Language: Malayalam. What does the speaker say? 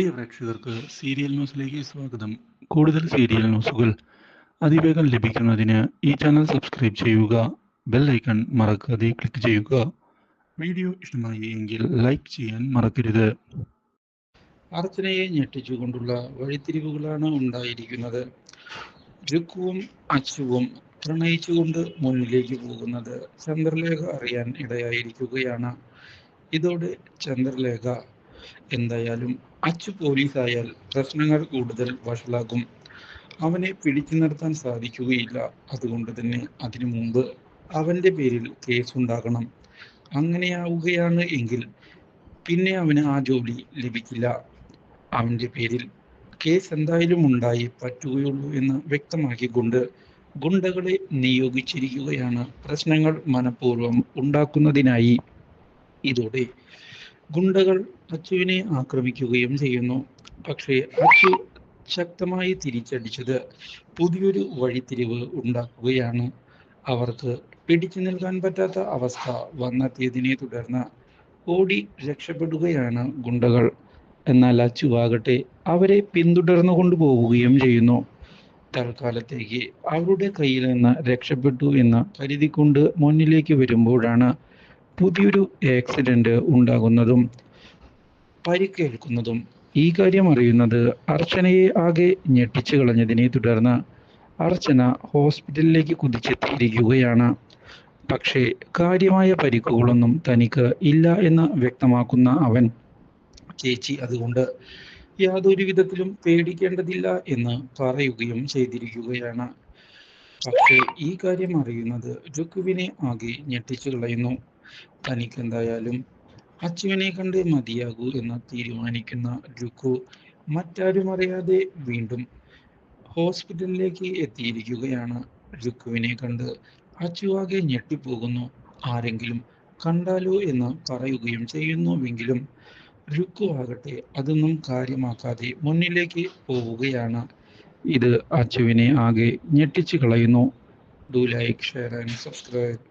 പ്രിയ പ്രേക്ഷകർക്ക് സീരിയൽ ന്യൂസിലേക്ക് സ്വാഗതം. കൂടുതൽ സീരിയൽ ന്യൂസുകൾ അതിവേഗം ലഭിക്കുന്നതിന് ഈ ചാനൽ സബ്സ്ക്രൈബ് ചെയ്യുക ബെൽ ഐക്കൺ മറക്കാതെ ക്ലിക്ക് ചെയ്യുക. വീഡിയോ ഇഷ്ടമായി എങ്കിൽ ലൈക്ക് ചെയ്യാൻ മറക്കരുത്. അർച്ചനയെ ഞെട്ടിച്ചുകൊണ്ടുള്ള വഴിത്തിരിവുകളാണ് ഉണ്ടായിരിക്കുന്നത്. രുക്കുവും അച്ചുവും പ്രണയിച്ചുകൊണ്ട് മുന്നിലേക്ക് പോകുന്നത് ചന്ദ്രലേഖ അറിയാൻ ഇടയായിരിക്കുകയാണ്. ഇതോടെ ചന്ദ്രലേഖ എന്തായാലും അച്ചു പോലീസായാൽ പ്രശ്നങ്ങൾ കൂടുതൽ വഷളാകും. അവനെ പിടിച്ചു നിർത്താൻ സാധിക്കുകയില്ല. അതുകൊണ്ട് തന്നെ അതിനു മുമ്പ് അവന്റെ പേരിൽ കേസുണ്ടാകണം. അങ്ങനെയാവുകയാണ് എങ്കിൽ പിന്നെ അവന് ആ ജോലി ലഭിക്കില്ല. അവന്റെ പേരിൽ കേസ് എന്തായാലും ഉണ്ടായി പറ്റുകയുള്ളൂ എന്ന് വ്യക്തമാക്കിക്കൊണ്ട് ഗുണ്ടകളെ നിയോഗിച്ചിരിക്കുകയാണ്. പ്രശ്നങ്ങൾ മനഃപൂർവം ഉണ്ടാക്കുന്നതിനായി. ഇതോടെ ഗുണ്ടകൾ അച്ചുവിനെ ആക്രമിക്കുകയും ചെയ്യുന്നു. പക്ഷേ അച്ചു ശക്തമായി തിരിച്ചടിച്ചത് പുതിയൊരു വഴിത്തിരിവ് ഉണ്ടാക്കുകയാണ്. അവർക്ക് പിടിച്ചു നിൽക്കാൻ പറ്റാത്ത അവസ്ഥ വന്നെത്തിയതിനെ തുടർന്ന് ഓടി രക്ഷപ്പെടുകയാണ് ഗുണ്ടകൾ. എന്നാൽ അച്ചുവാകട്ടെ അവരെ പിന്തുടർന്നു കൊണ്ടുപോവുകയും ചെയ്യുന്നു. തൽക്കാലത്തേക്ക് അവരുടെ കയ്യിൽ നിന്ന് രക്ഷപ്പെട്ടു എന്ന് കരുതിക്കൊണ്ട് മുന്നിലേക്ക് വരുമ്പോഴാണ് പുതിയൊരു ആക്സിഡന്റ് ഉണ്ടാകുന്നതും പരിക്കേൽക്കുന്നതും ഈ കാര്യം അറിയുന്നത് അർച്ചനയെ ആകെ ഞെട്ടിച്ചു കളഞ്ഞതിനെ തുടർന്ന് അർച്ചന ഹോസ്പിറ്റലിലേക്ക് കുതിച്ചെത്തിയിരിക്കുകയാണ്. പക്ഷേ കാര്യമായ പരിക്കുകളൊന്നും തനിക്ക് ഇല്ല എന്ന് വ്യക്തമാക്കുന്ന അവൻ ചേച്ചി അതുകൊണ്ട് യാതൊരു വിധത്തിലും പേടിക്കേണ്ടതില്ല എന്ന് പറയുകയും ചെയ്തിരിക്കുകയാണ്. പക്ഷേ ഈ കാര്യം അറിയുന്നത് രുക്കുവിനെ ആകെ ഞെട്ടിച്ചു കളയുന്നു. തനിക്ക് എന്തായാലും അച്ചുവിനെ കണ്ട് മതിയാകൂ എന്ന് തീരുമാനിക്കുന്ന രുക്കു മറ്റാരും അറിയാതെ വീണ്ടും ഹോസ്പിറ്റലിലേക്ക് എത്തിയിരിക്കുകയാണ്. രുക്കുവിനെ കണ്ട് അച്ചുവാകെ ഞെട്ടിപ്പോകുന്നു. ആരെങ്കിലും കണ്ടാലോ എന്ന് പറയുകയും ചെയ്യുന്നുവെങ്കിലും രുക്കു ആകട്ടെ അതൊന്നും കാര്യമാക്കാതെ മുന്നിലേക്ക് പോവുകയാണ്. ഇത് അച്ചുവിനെ ആകെ ഞെട്ടിച്ചു കളയുന്നു. Do like share and subscribe